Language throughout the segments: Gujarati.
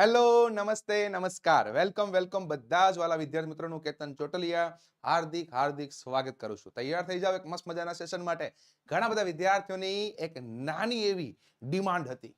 હેલો, નમસ્તે, નમસ્કાર. વેલકમ વેલકમ બધા જ વાલા વિદ્યાર્થી મિત્રોનું કેતન ચોટલિયા. હાર્દિક હાર્દિક સ્વાગત કરું છું. તૈયાર થઈ જાવ એક મસ્ત મજાના સેશન માટે. ઘણા બધા વિદ્યાર્થીઓની એક નાની એવી ડિમાન્ડ હતી.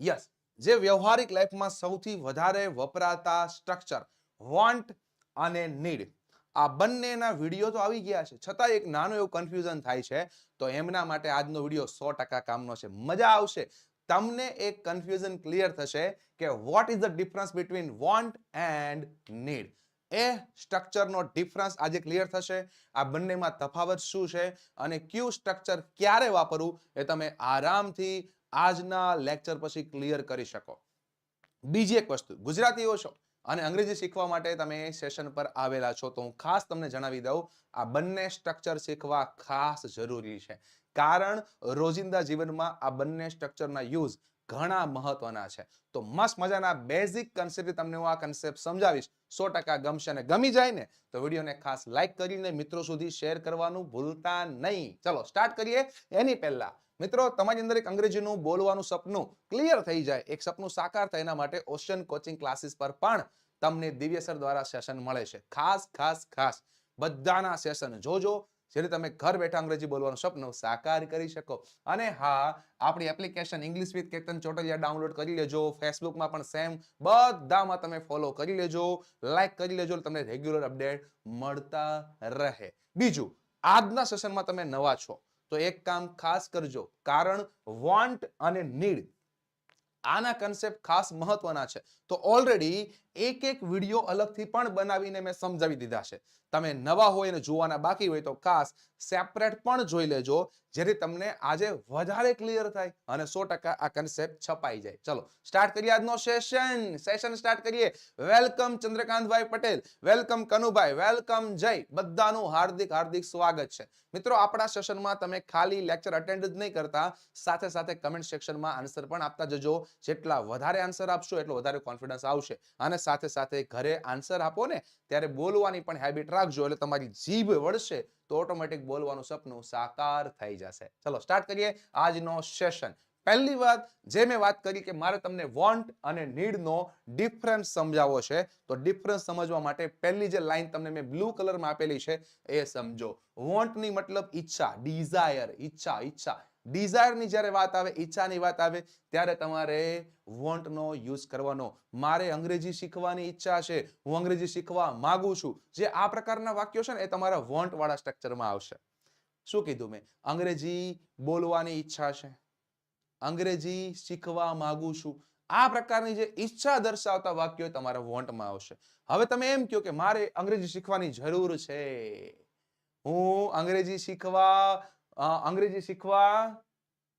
યસ, જે વ્યવહારિક લાઈફમાં સૌથી વધારે વપરાતા સ્ટ્રક્ચર વોન્ટ અને નીડ આ બંનેના વીડિયો તો આવી ગયા છે. છતાં એક નાનું એવું કન્ફ્યુઝન થાય છે. તો એમના માટે આજનો વીડિયો સો ટકા કામનો છે. મજા આવશે. તમને એક કન્ફ્યુઝન ક્લિયર થશે કે what is the difference between want and need એ સ્ટ્રક્ચરનો ડિફરન્સ આજે ક્લિયર થશે. આ બંનેમાં તફાવત શું છે અને ક્યુ સ્ટ્રક્ચર ક્યારે વાપરવું એ તમે આરામથી આજના લેક્ચર પછી ક્લિયર કરી શકો. બીજી એક વસ્તુ, ગુજરાતીઓ છો અને અંગ્રેજી શીખવા માટે તમે સેશન પર આવેલા છો તો હું ખાસ તમને જણાવી દઉં, આ બંને સ્ટ્રક્ચર શીખવા ખાસ જરૂરી છે. કારણ રોજિંદા જીવનમાં આ બંને સ્ટ્રક્ચરના યુઝ ઘણા મહત્વના છે. તો મસ્ત મજાના બેઝિક કન્સેપ્ટ તમને હું આ કન્સેપ્ટ સમજાવીશ. સો ટકા ગમશે અને ગમી જાય ને, તો વિડીયોને ખાસ લાઈક કરીને મિત્રો સુધી શેર કરવાનું ભૂલતા નહીં. ચલો સ્ટાર્ટ કરીએ. એની પહેલા, મિત્રો, તમારી અંદર એક અંગ્રેજીનું બોલવાનું સપનું ક્લિયર થઈ જાય. એક સપનું સાકાર થાય એના માટે ઓશન કોચિંગ ક્લાસીસ પર પણ તમને દિવ્ય સર દ્વારા સેશન મળે છે. ખાસ ખાસ ખાસ. બધાના સેશન જોજો. જેથી તમે ઘર બેઠા અંગ્રેજી બોલવાનું સ્વપ્ન સાકાર કરી શકો. અને હા, આપણી application English with Ketan Chotaliya download કરી લેજો. ફેસબુકમાં પણ સેમ બધામાં તમે ફોલો કરી લેજો. લાઈક કરી લેજો તમને રેગ્યુલર અપડેટ મળતા રહે. બીજું, આજના સેશનમાં તમે નવા છો. તો એક કામ ખાસ કરજો, કારણ વોન્ટ અને નીડ આના કન્સેપ્ટ ખાસ મહત્વના છે. તો ઓલરેડી એક એક વીડિયો અલગથી પણ બનાવીને મેં સમજાવી દીધા છે. તમે નવા હોય અને જોવાના બાકી હોય તો ખાસ સેપરેટ પણ જોઈ લેજો. જેથી તમને આજે વધારે ક્લિયર થાય અને સો ટકા આ કન્સેપ્ટ છપાઈ જાય. ચલો સ્ટાર્ટ કરીએ આજનો સેશન સેશન સ્ટાર્ટ કરીએ. Welcome Chandrakantbhai Patel. Welcome Kanubhai. Welcome Jay. બધાનું હાર્દિક હાર્દિક સ્વાગત છે. મિત્રો, આપણા સેશનમાં તમે ખાલી લેક્ચર અટેન્ડ જ નહીં કરતા. સાથે સાથે કમેન્ટ સેક્શનમાં આન્સર પણ આપતા જજો. જેટલા વધારે આન્સર આપશો, એટલો વધારે કોન્ફિડન્સ આવશે. અને સાથે સાથે ઘરે આન્સર આપો ને, ત્યારે બોલવાની પણ હેબિટ રાખજો. એટલે તમારી જીભ વળશે તો ઓટોમેટિક બોલવાનું સપનું સાકાર થઈ જશે. ચલો સ્ટાર્ટ કરીએ આજનો સેશન પહેલી વાત, જે મેં વાત કરી કે મારે તમને વોન્ટ અને નીડનો ડિફરન્સ સમજાવવો છે, તો ડિફરન્સ સમજવા માટે પહેલી જે લાઈન તમને મેં બ્લુ કલરમાં આપેલી છે, એ સમજો. વોન્ટની મતલબ ઈચ્છા ડિઝાયર ઈચ્છા ઈચ્છા. ડિઝાયરની જ્યારે વાત આવે, ઈચ્છાની વાત આવે, ત્યારે તમારે વોન્ટનો યુઝ કરવાનો. મારે અંગ્રેજી શીખવાની ઈચ્છા છે, હું અંગ્રેજી શીખવા માંગુ છું. જે આ પ્રકારના વાક્યો છે ને, એ તમારા વોન્ટ વાળા સ્ટ્રક્ચરમાં આવશે. શું કીધું મેં? અંગ્રેજી બોલવાની ઈચ્છા છે. અંગ્રેજી શીખવા માંગુ છું. આ પ્રકારની જે ઈચ્છા દર્શાવતા વાક્યો તમારા વોન્ટમાં આવશે. હવે તમે એમ કહો કે મારે અંગ્રેજી શીખવાની જરૂર છે. હું અંગ્રેજી શીખવા અંગ્રેજી શીખવા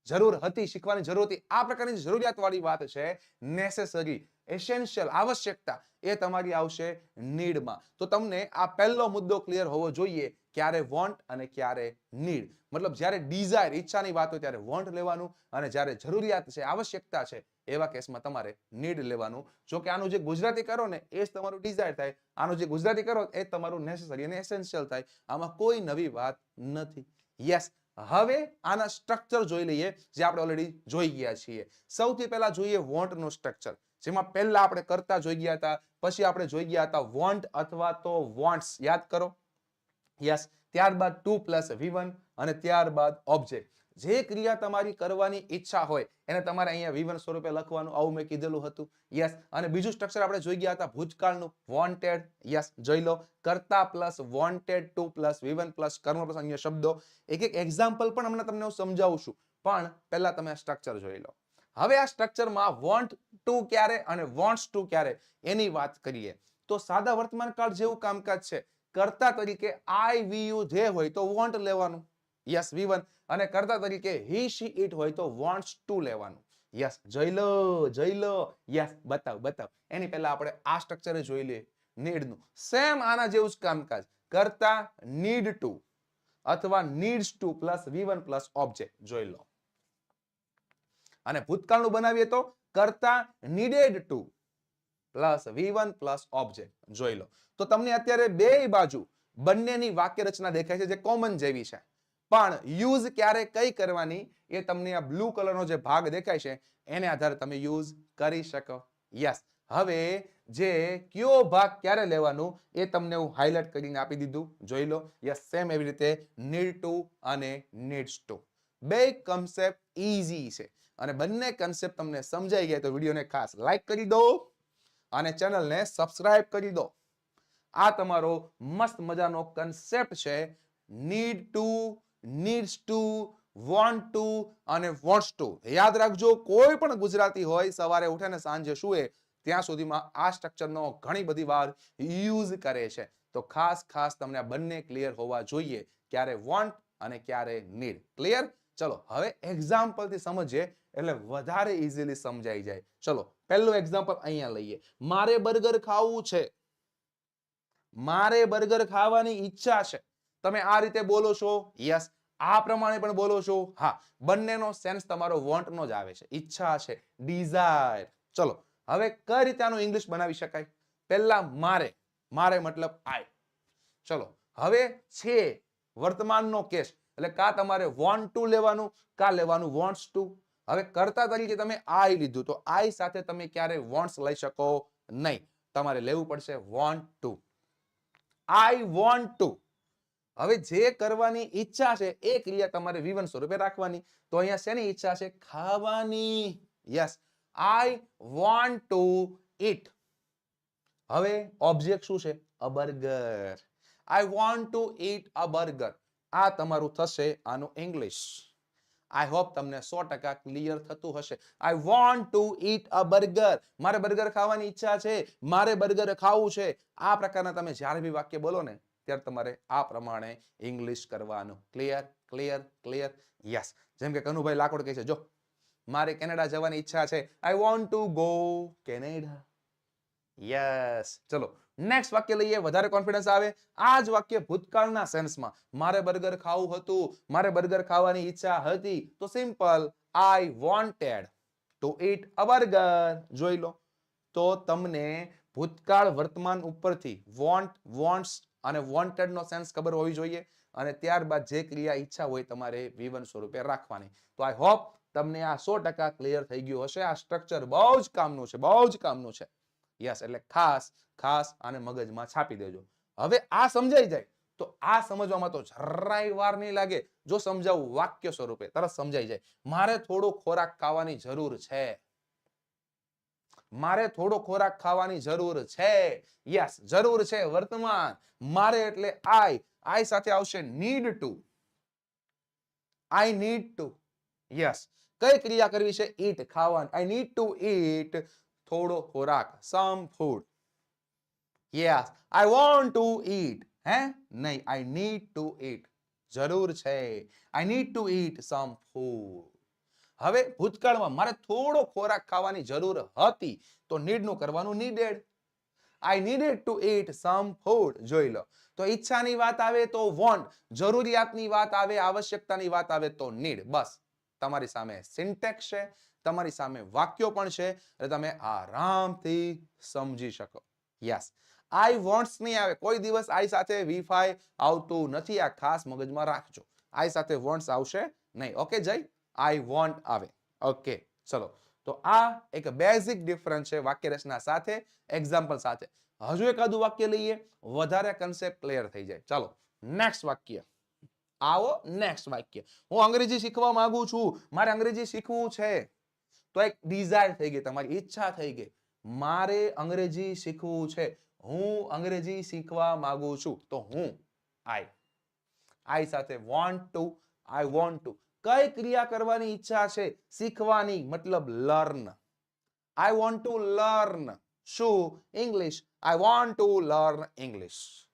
જરૂર હતી, શીખવાની જરૂર હતી. આ પ્રકારની જરૂરિયાત વાળી વાત છે નેસેસરી એસેન્શિયલ આવશ્યકતા, એ તમારી આવશે નીડમાં. તો તમને આ પહેલો મુદ્દો ક્લિયર હોવો જોઈએ, ક્યારે વોન્ટ અને ક્યારે નીડ મતલબ જ્યારે ડિઝાયર ઈચ્છાની વાત હોય ત્યારે વોન્ટ લેવાનું અને જ્યારે જરૂરિયાત છે, આવશ્યકતા છે, એવા કેસમાં તમારે નીડ લેવાનું. જો કે આનું જે ગુજરાતી કરો ને, એ જ તમારું ડિઝાયર થાય. આનું જે ગુજરાતી કરો, એ તમારું નેસેસરી અને એસેન્શિયલ થાય. આમાં કોઈ નવી વાત નથી. યસ હવે આના સ્ટ્રક્ચર જોઈ લઈએ, જે આપણે ઓલરેડી જોઈ ગયા છીએ. સૌથી પહેલા જોઈએ વોન્ટનું સ્ટ્રક્ચર જેમાં પહેલા આપણે કરતા જોઈ ગયા હતા, પછી આપણે જોઈ ગયા હતા વોન્ટ અથવા તો વોન્ટ્સ યાદ કરો? યસ ત્યારબાદ ટુ પ્લસ વી અને ત્યારબાદ ઓબ્જેક્ટ જે ક્રિયા તમારી કરવાની ઈચ્છા હોય, એને તમારે અહીંયા વિવન સ્વરૂપે લખવાનું, આવું મેં કીધેલું હતું. યસ અને બીજું સ્ટ્રક્ચર આપણે જોઈ ગયા હતા ભૂતકાળનું. વોન્ટેડ યસ જોઈ લો. કરતા plus wanted to plus v one plus કર્મ પ્લસ અન્ય શબ્દો. એક એક એક્ઝામ્પલ પણ હમણાં તમને હું સમજાવું છું. પણ પહેલા તમે આ સ્ટ્રક્ચર જોઈ લો. હવે આ સ્ટ્રક્ચરમાં વોન્ટ ટુ ક્યારે અને વોન્ટ્સ ટુ ક્યારે? એની વાત કરીએ. તો સાદા વર્તમાન કાળ જેવું કામકાજ છે. કરતા તરીકે આઈ વી યુ જે હોય તો વોન્ટ લેવાનું. યસ વી વન અને કરતા તરીકે હી શી ઇટ હોય તો વોન્ટ્સ ટુ લેવાનું. યસ, જોઈ લો જોઈ લો. યસ, બતાવ બતાવ. એની પહેલા આપણે આ સ્ટ્રક્ચર જોઈ લઈએ. નીડનું સેમ આના જેવું જ કામકાજ. કરતા નીડ ટુ અથવા needs to plus V one plus object જોઈ લો. અને ભૂતકાળનું બનાવીએ તો કરતા needed to plus V one plus object જોઈ લો. તો તમને અત્યારે બે બાજુ બંનેની વાક્ય રચના દેખાય છે જે કોમન જેવી છે. પણ યુઝ ક્યારે કઈ કરવાની એ તમને આ બ્લુ કલરનો જે ભાગ દેખાય છે, એને આધારે તમે યુઝ કરી શકો. યસ હવે જે કયો ભાગ ક્યારે લેવાનું એ તમને હું હાઇલાઇટ કરીને આપી દીધું. જોઈ લો. યસ સેમ એવી રીતે નીડ ટુ અને નીડ્સ ટુ બે કન્સેપ્ટ ઈઝી છે. અને બંને કન્સેપ્ટ તમને સમજાઈ ગયા તો વિડીયોને ખાસ લાઈક કરી દો અને ચેનલને સબસ્ક્રાઇબ કરી દો. આ તમારો મસ્ત મજાનો કન્સેપ્ટ છે. Need to needs to want to અને વોન્ટ્સ ટુ યાદ રાખજો, કોઈ પણ ગુજરાતી હોય, સવારે ઉઠે ને સાંજે સુએ, ત્યાં સુધીમાં આ સ્ટ્રક્ચરનો ઘણી બધી વાર યુઝ કરે છે. તો ખાસ ખાસ તમને આ બંને ક્લિયર હોવા જોઈએ, ક્યારે વોન્ટ અને ક્યારે નીડ ક્લિયર ચલો, હવે એક્ઝામ્પલથી સમજીએ, એટલે વધારે ઇઝીલી સમજાઈ જાય. ચલો, પહેલું એક્ઝામ્પલ અહીંયા લઈએ. મારે બર્ગર ખાવું છે. મારે બર્ગર ખાવાની ઈચ્છા છે. તમે આ રીતે બોલો છો? યસ આ પ્રમાણે પણ બોલો છો? હા. બંનેનો સેન્સ તમારો વોન્ટ નો જ આવે છે. ઈચ્છા છે. ડિઝાયર ચલો. હવે કઈ રીતે આનું ઇંગ્લિશ બનાવી શકાય? પહેલા મારે. મારે મતલબ આઈ ચલો. હવે છે વર્તમાનનો કેસ એટલે કા તમારે વોન્ટ ટુ લેવાનું, કા લેવાનું વોન્ટ્સ ટુ હવે કરતા તરીકે તમે આઈ લીધું. તો આઈ સાથે તમે ક્યારે વોન્ટ્સ લઈ શકો નહીં. તમારે લેવું પડશે want to I want to હવે જે કરવાની ઈચ્છા છે એ ક્રિયા તમારે વિવન સ્વરૂપે રાખવાની. તો અહીંયા શેની ઈચ્છા છે? ખાવાની. Yes I want to eat હવે ઓબ્જેક્ટ શું છે? A burger I want to eat a burger આ તમારું થશે આનું ઇંગ્લિશ આઈ હોપ તમને સો ટકા ક્લિયર થતું હશે. I want to eat a burger મારે બર્ગર ખાવાની ઈચ્છા છે. મારે બર્ગર ખાવું છે. આ પ્રકારના તમે જ્યારે બી વાક્ય બોલો ને ત્યારે તમારે આ પ્રમાણે ઇંગ્લિશ કરવાનું. ક્લિયર ક્લિયર ક્લિયર યસ જેમ કે કનુભાઈ લાકડ કહે છે, જો, મારે કેનેડા જવાની ઈચ્છા છે. I want to go Canada. Yes ચલો નેક્સ્ટ વાક્ય લઈએ. વધારે કોન્ફિડન્સ આવે. આ જ વાક્ય ભૂતકાળના સેન્સમાં મારે બર્ગર ખાવું હતું. મારે બર્ગર ખાવાની ઈચ્છા હતી. તો simple I wanted to eat a burger જોઈ લો. તો તમને ભૂતકાળ વર્તમાન ઉપરથી વોન્ટ વોન્ટ્સ અને વોન્ટેડ નો સેન્સ ખબર હોવી જોઈએ અને ત્યારબાદ જે ક્રિયા ઈચ્છા હોય તમારે વિવન સ્વરૂપે રાખવાની. તો આઈ હોપ તમને આ સો ક્લિયર થઈ ગયું હશે. આ સ્ટ્રક્ચર બહુ જ કામનું છે, બહુ જ કામનું છે. યસ એટલે ખાસ ખાસ આને મગજમાં છાપી દેજો. હવે આ સમજાઈ જાય. તો આ સમજવામાં તો જરાય વાર નહીં લાગે. જો સમજાવું વાક્ય સ્વરૂપે, તરત સમજાઈ જાય. મારે થોડો ખોરાક ખાવાની જરૂર છે. મારે થોડો ખોરાક ખાવાની જરૂર છે. યસ જરૂર છે, વર્તમાન. મારે એટલે આઈ આઈ સાથે આવશે need to I need to yes કઈ ક્રિયા કરવી છે? ઈટ ખાવાની. આઈ નીડ ટુ ઈટ થોડો ખોરાક. Some food yes I want to eat હે? નહીં આઈ નીડ ટુ ઈટ જરૂર છે. I need to eat some food હવે ભૂતકાળમાં મારે થોડો ખોરાક ખાવાની જરૂર હતી, તો નીડનું કરવાનું needed. I needed to eat some food જોઈ લો. તો ઈચ્છાની વાત આવે તો વોન્ટ જરૂરિયાતની વાત આવે, આવશ્યકતાની વાત આવે તો નીડ બસ, તમારી સામે સિન્ટેક્સ છે, તમારી સામે વાક્યો પણ છે, એટલે તમે આરામથી સમજી શકો. યસ આઈ વોન્ટ્સ નહીં આવે. કોઈ દિવસ આઈ સાથે વીફાઈ આવતું નથી આ ખાસ મગજમાં રાખજો. આઈ સાથે વોન્ટ્સ આવશે નહીં. ઓકે જય. આઈ વોન્ટ આવે. ઓકે ચલો. તો આ એક બેઝિક ડિફરન્સ છે વાક્ય રચના સાથે એક્ઝામ્પલ સાથે. હજુ એકાદું વાક્ય લઈએ, વધારે કન્સેપ્ટ ક્લિયર થઈ જાય. ચાલો નેક્સ્ટ વાક્ય. આવો નેક્સ્ટ વાક્ય. હું અંગ્રેજી શીખવા માંગુ છું. મારે અંગ્રેજી શીખવું છે. તો એક ડિઝાયર થઈ ગઈ, તમારી ઈચ્છા થઈ ગઈ. મારે અંગ્રેજી શીખવું છે. હું અંગ્રેજી શીખવા માંગુ છું. તો હું આઈ આઈ સાથે want to I want to કઈ ક્રિયા કરવાની ઈચ્છા છે? શીખવાની મતલબ learn. I want to learn શું? English I want to learn English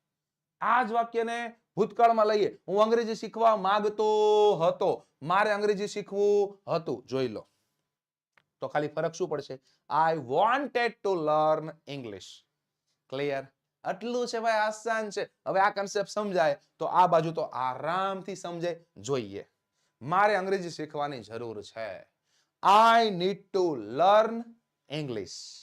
આ જ વાક્યને ભૂતકાળમાં લઈએ. હું અંગ્રેજી શીખવા માંગતો હતો. મારે અંગ્રેજી શીખવું હતું. જોઈ લો. તો ખાલી ફરક શું પડશે? I wanted to learn English clear આટલું છે ભાઈ આસાન છે. હવે આ કન્સેપ્ટ સમજાય. તો આ બાજુ તો આરામથી સમજાય. જોઈએ. મારે અંગ્રેજી શીખવાની જરૂર છે. I need to learn English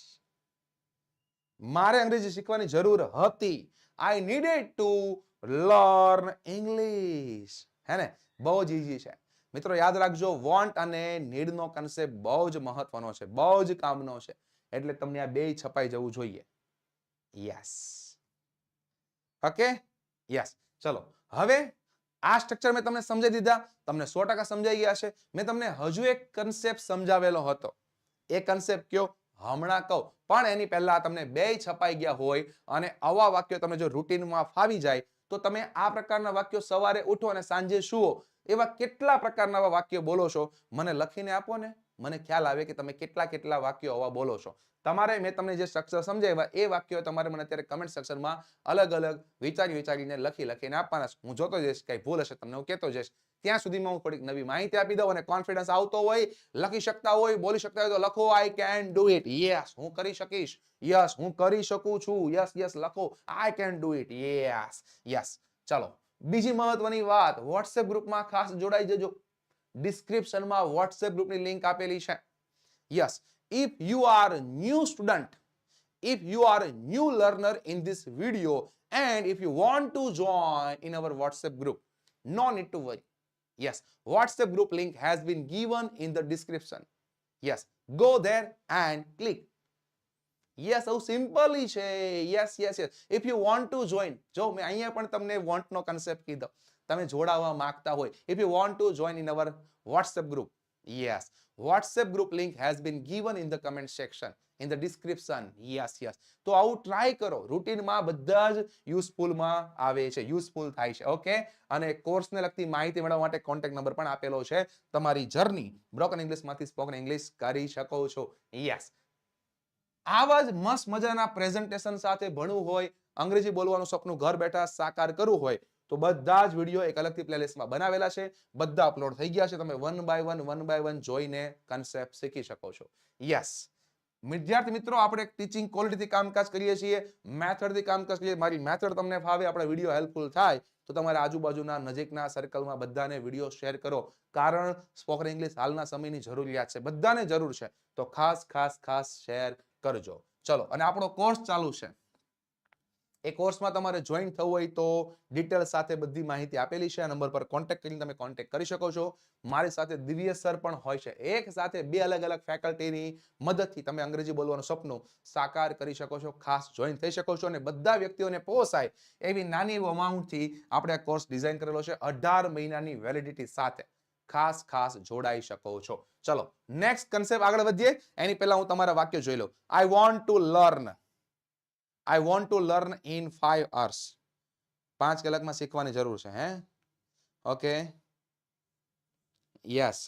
મારે અંગ્રેજી શીખવાની જરૂર હતી. I needed to learn English હે ને? બહુ જ ઈઝી છે. મિત્રો, યાદ રાખજો વોન્ટ અને નીડનો કન્સેપ્ટ બહુ જ મહત્વનો છે. બહુ જ કામનો છે. એટલે તમને આ બે છપાઈ જવું જોઈએ. યસ ઓકે યસ ચલો, હવે આ સ્ટ્રક્ચર મેં તમને સમજાવી દીધા. તમને સો ટકા સમજાઈ ગયા છે. મેં તમને હજુ એક કન્સેપ્ટ સમજાવેલો હતો. એ કન્સેપ્ટ કયો? હમણાં કહું. પણ એની પહેલા તમને બે છપાઈ ગયા હોય અને આવા વાક્યો તમે જો રૂટીનમાં ફાવી જાય, તો તમે આ પ્રકારના વાક્યો સવારે ઉઠો અને સાંજે સુવો. એવા કેટલા પ્રકારના વાક્યો બોલો છો? મને લખીને આપો ને. મને ખ્યાલ આવે કે તમે કેટલા કેટલા વાક્યો આવા બોલો છો. તમારે મેં તમને જે સ્ટ્રક્ચર સમજાવ્યા એ વાક્યો તમારે મને અત્યારે કમેન્ટ સેક્શનમાં અલગ અલગ વિચારી વિચારીને લખી લખીને આપવાના હું જોતો જઈશ, કઈ ભૂલ હશે તમને હું કહેતો જઈશ. ત્યાં સુધીમાં હું થોડીક નવી માહિતી આપી દઉં અને કોન્ફિડન્સ આવતો હોય, લખી શકતા હોય, બોલી શકતા હોય તો લખો I can do it yes હું કરી શકીશ. યસ હું કરી શકું છું. યસ યસ લખો. I can do it yes yes ચલો, બીજી મહત્વની વાત વોટ્સએપ ગ્રુપમાં ખાસ જોડાઈ જજો. ડિસ્ક્રિપ્શનમાં વોટ્સએપ ગ્રુપની લિંક આપેલી છે. Yes if you are a new student if you are a new learner in this video and if you want to join in our whatsapp group no need to worry yes whatsapp group link has been given in the description yes go there and click yes આવું સિમ્પલી છે yes yes yes if you want to join જો મેં અહીંયા પણ તમને વોન્ટ નો કન્સેપ્ટ કીધો તમે જોડાવા માંગતા હોય if you want to join in our WhatsApp group Yes WhatsApp group link has been given in the comment section in the description yes yes તો આવું ટ્રાય કરો. રૂટીનમાં બધા જ યુઝફુલમાં આવે છે. યુઝફુલ થાય છે. ઓકે અને કોર્સને લગતી માહિતી મેળવવા માટે કોન્ટેક્ટ નંબર પણ આપેલો છે. તમારી જર્ની બ્રોકન ઇંગ્લિશમાંથી સ્પોકન ઇંગ્લિશ કરી શકો છો. યસ આવા જ મસ્ત મજાના પ્રેઝન્ટેશન સાથે ભણવું હોય, અંગ્રેજી બોલવાનું સપનું ઘર બેઠા સાકાર કરવું હોય તો બધા જ વીડિયો એક અલગથી પ્લેલિસ્ટમાં બનાવેલા છે. બધા અપલોડ થઈ ગયા છે. તમે one by one one by one જોઈને કન્સેપ્ટ શીખી શકો છો. યસ વિદ્યાર્થી મિત્રો, આપણે ટીચિંગ ક્વોલિટીથી કામકાજ કરીએ છીએ. મેથડથી કામકાજ કરીએ. મારી મેથડ તમને ફાવે, આપણા વીડિયો હેલ્પફુલ થાય, તો તમારા આજુબાજુના નજીકના સર્કલમાં બધાને વીડિયો શેર કરો. કારણ સ્પોકન ઇંગ્લિશ હાલના સમયની જરૂરિયાત છે. બધાને જરૂર છે. તો ખાસ ખાસ ખાસ શેર કરજો. ચલો, અને આપણો કોર્સ ચાલુ છે. એ કોર્સમાં તમારે જોઈન થવું હોય તો ડિટેલ સાથે બધી માહિતી આપેલી છે. આ નંબર પર કોન્ટેક્ટ કરીને તમે કોન્ટેક્ટ કરી શકો છો. મારી સાથે દિવ્ય સર પણ હોય છે. એક સાથે બે અલગ અલગ ફેકલ્ટીની મદદથી તમે અંગ્રેજી બોલવાનું સપનું સાકાર કરી શકો છો, ખાસ જોઈન થઈ શકો છો અને બધા વ્યક્તિઓને પોસાય એવી નાની અમાઉન્ટથી આપણે આ કોર્સ ડિઝાઇન કરેલો છે. અઢાર મહિનાની વેલિડિટી સાથે ખાસ ખાસ જોડાઈ શકો છો. ચલો નેક્સ્ટ કન્સેપ્ટ આગળ વધીએ. એની પહેલા હું તમારા વાક્ય જોઈ લઉં. I want to learn I want to learn in five hours પાંચ કલાકમાં શીખવાની જરૂર છે હે ઓકે યસ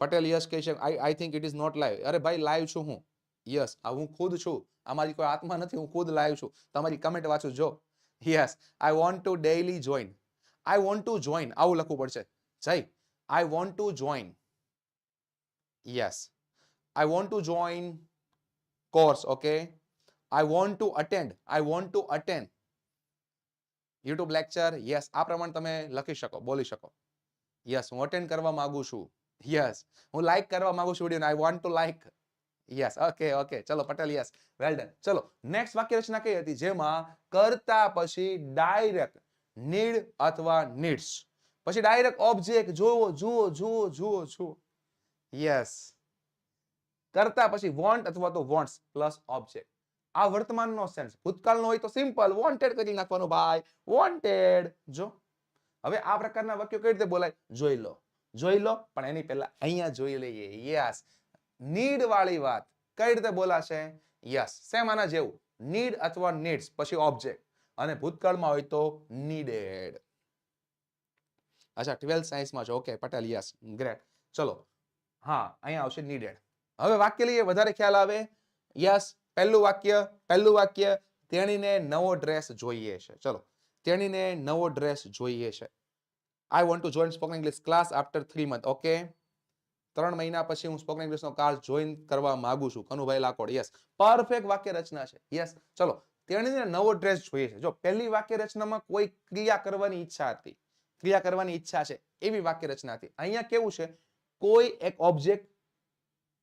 પટેલ યસ કહે છે I I think it is not live અરે ભાઈ લાઈવ છું હું યસ આ હું ખુદ છું આ મારી કોઈ આત્મા નથી હું ખુદ લાઈવ છું તમારી કમેન્ટ વાંચું જો yes I want to daily join I want to join આવું લખવું પડશે Jay I want to join yes I want to join course okay I want to attend I want to attend YouTube lecture yes આ પ્રમાણે તમે લખી શકો, બોલી શકો. યસ હું અટેન્ડ કરવા માંગુ છું. યસ હું લાઈક કરવા માંગુ છું video I want to like yes okay okay ચલો, પટેલ યસ વેલ ડન ચલો નેક્સ્ટ વાક્ય રચના કઈ હતી? જેમાં કરતા પછી ડાયરેક્ટ નીડ અથવા નીડ્સ પછી ડાયરેક્ટ ઓબ્જેક્ટ જુઓ જુઓ જુઓ જુઓ જુઓ યસ કરતા પછી વોન્ટ અથવા તો વોન્ટ્સ પ્લસ ઓબ્જેક્ટ આ વર્તમાનનો સેન્સ ભૂતકાળનો હોય તો સિમ્પલ વોન્ટેડ કરી નાખવાનું ભાઈ. વોન્ટેડ જો. હવે આ પ્રકારના વાક્યો કઈ રીતે બોલાય? જોઈ લો. જોઈ લો. પણ એની પહેલા અહીંયા જોઈ લઈએ. યસ નીડ વાળી વાત. કઈ રીતે બોલાશે? યસ સેમ આના જેવું. નીડ અથવા નીડ્સ પછી ઓબ્જેક્ટ અને ભૂતકાળમાં હોય તો નીડેડ અચ્છા ટ્વેલ્થ સાયન્સમાં છો. ઓકે પટેલ યસ ગ્રેટ ચલો. હા, અહીંયા આવશે નીડેડ હવે વાક્ય લઈએ, વધારે ખ્યાલ આવે. યસ, પહેલું વાક્ય પહેલું વાક્ય, તેણીને નવો ડ્રેસ જોઈએ છે. ચલો, તેણીને નવો ડ્રેસ જોઈએ છે. I want to join spoken English class after three month okay ત્રણ મહિના પછી હું સ્પોકન ઇંગ્લિશનો ક્લાસ જોઈન કરવા માંગુ છું. કનુભાઈ લાકોડ યસ પરફેક્ટ વાક્ય રચના છે. યસ ચલો, તેણીને નવો ડ્રેસ જોઈએ છે. જો, પહેલી વાક્ય રચનામાં કોઈ ક્રિયા કરવાની ઈચ્છા હતી. ક્રિયા કરવાની ઈચ્છા છે. એવી વાક્ય રચના હતી. અહીંયા કેવું છે? કોઈ એક ઓબ્જેક્ટ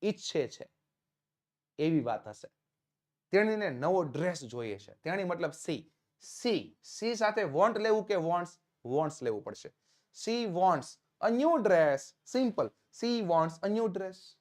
ઈચ્છે છે. એવી વાત હશે. તેણીને નવો ડ્રેસ જોઈએ છે. તેણી મતલબ સી. સી. સી સાથે વોન્ટ લેવું કે વોન્ટ્સ વોન્ટ્સ લેવું પડશે. She wants a new dress simple she wants a new dress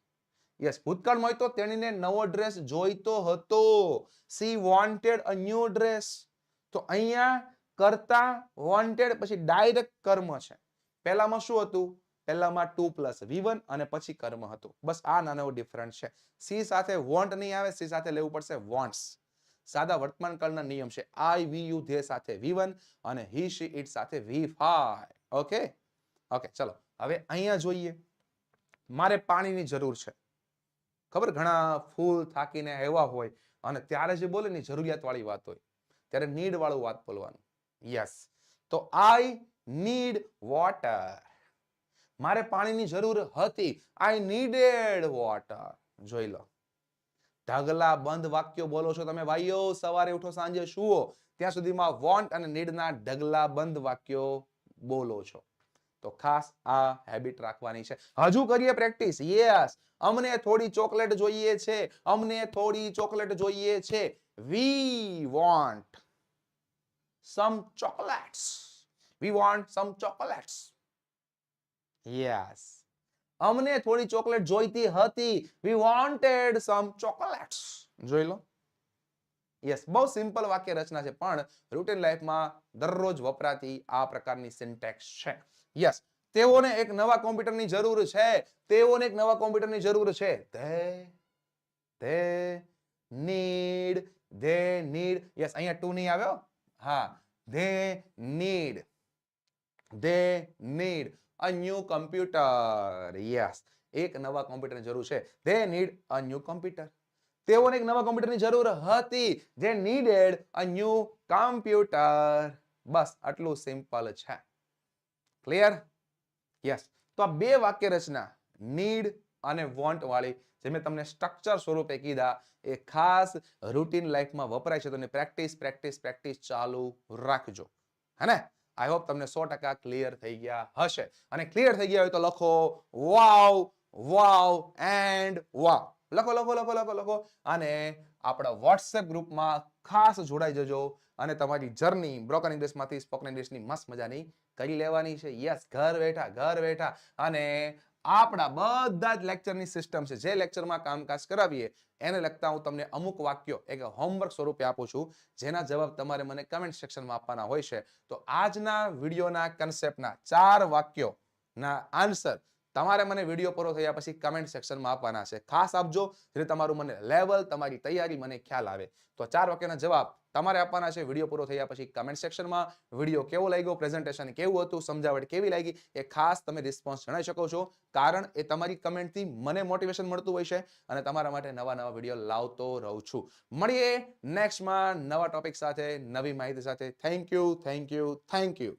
yes ભૂતકાળમાં હોય તો તેણીને નવો ડ્રેસ જોઈતો હતો. She wanted a new dress તો અહીંયા કરતા વોન્ટેડ પછી ડાયરેક્ટ કર્મ છે. પહેલામાં શું હતું? પહેલામાં ટુ પ્લસ, વી વન અને પછી કર્મ હતું. બસ આ નાનો ડિફરન્સ છે. સી સાથે વોન્ટ નહીં આવે, સી સાથે લેવું પડશે વોન્ટ્સ સાદા વર્તમાન કાળના નિયમ છે. આઈ વી યુ ધે સાથે વી વન અને હી શી ઇટ સાથે વી ફાઈ ઓકે ઓકે ચલો. હવે અહીંયા જોઈએ. મારે પાણીની જરૂર છે. ખબર? ઘણા ફૂલ થાકીને આવ્યા હોય અને ત્યારે જે બોલે ને જરૂરિયાત વાળી વાત હોય. ત્યારે નીડ વાળું વાત બોલવાનું. યસ તો આઈ નીડ વોટર મારે પાણીની જરૂર હતી. આઈ નીડેડ વોટર જોઈ લો. ઢગલા બંધ વાક્યો બોલો છો તમે ભાઈઓ. સવારે ઉઠો, સાંજે શુઓ ત્યાં સુધીમાં વોન્ટ અને નીડના ઢગલા બંધ વાક્યો બોલો છો. તો ખાસ આ હેબિટ રાખવાની છે. હજુ કરીએ પ્રેક્ટિસ યસ અમને થોડી ચોકલેટ જોઈએ છે. અમને થોડી ચોકલેટ જોઈએ છે. We want some chocolates we want some chocolates yes અમને થોડી ચોકલેટ જોઈતી હતી. વી વોન્ટેડ સમ ચોકલેટ્સ જોઈ લો. યસ બહુ સિમ્પલ વાક્ય રચના છે, પણ રૂટીન લાઈફમાં દરરોજ વપરાતી આ પ્રકારની સિન્ટેક્સ છે. યસ તેઓને એક નવા કોમ્પ્યુટરની જરૂર છે. તેઓને એક નવા કોમ્પ્યુટરની જરૂર છે. They they need they need yes અહીંયા ટુ નહીં આવ્યો? હા. They need they need a new computer yes એક નવા કોમ્પ્યુટરની જરૂર છે. They need a new computer તેઓને એક નવા કોમ્પ્યુટરની જરૂર હતી. જે નીડેડ અ ન્યૂ કમ્પ્યુટર બસ, આટલું સિમ્પલ છે. ક્લિયર યસ તો આ બે વાક્ય રચના નીડ અને વોન્ટ વાળી, જે મેં તમને સ્ટ્રક્ચર સ્વરૂપે કીધા, એ ખાસ રૂટીન લાઈફમાં વપરાય છે. તો પ્રેક્ટિસ પ્રેક્ટિસ પ્રેક્ટિસ ચાલુ રાખજો. હે ને? આઈ હોપ તમને સો ટકા ક્લિયર થઈ ગયા હશે. અને ક્લિયર થઈ ગયા હોય તો લખો વાવ વાવ એન્ડ વાવ લખો લખો લખો લખો લખો. અને આપણા વોટ્સએપ ગ્રુપમાં ખાસ જોડાઈ જજો અને તમારી જર્ની બ્રોકન ઇંગ્લિશમાંથી સ્પોકન ઇંગ્લિશની મસ્ત મજાની કરી લેવાની છે. યસ ઘર બેઠા ઘર બેઠા. અને આપણા બધા જ લેક્ચરની સિસ્ટમ છે. જે લેક્ચરમાં કામકાજ કરાવીએ, એને લગતા હું તમને અમુક વાક્યો, એક હોમવર્ક સ્વરૂપે આપું છું, જેના જવાબ તમારે મને કમેન્ટ સેક્શનમાં આપવાના હોય છે. તો આજના વિડીયોના કન્સેપ્ટના ચાર વાક્યોના આન્સર તમારે મને વીડિયો પૂરો થયા પછી કમેન્ટ સેક્શનમાં આપવાના છે. ખાસ આપજો, જેથી તમારું મને લેવલ તમારી તૈયારી મને ખ્યાલ આવે. તો ચાર વાક્યના જવાબ તમારે આપવાના છે. વીડિયો પૂરો થયા પછી કમેન્ટ સેક્શનમાં વીડિયો કેવો લાગ્યો પ્રેઝન્ટેશન કેવું હતું, સમજાવટ કેવી લાગી, એ ખાસ તમે રિસ્પોન્સ જણાવી શકો છો. કારણ એ તમારી કમેન્ટથી મને મોટિવેશન મળતું હોય છે અને તમારા માટે નવા નવા વીડિયો લાવતો રહું છું. મળીએ નેક્સ્ટમાં નવા ટોપિક સાથે, નવી માહિતી સાથે. Thank you thank you thank you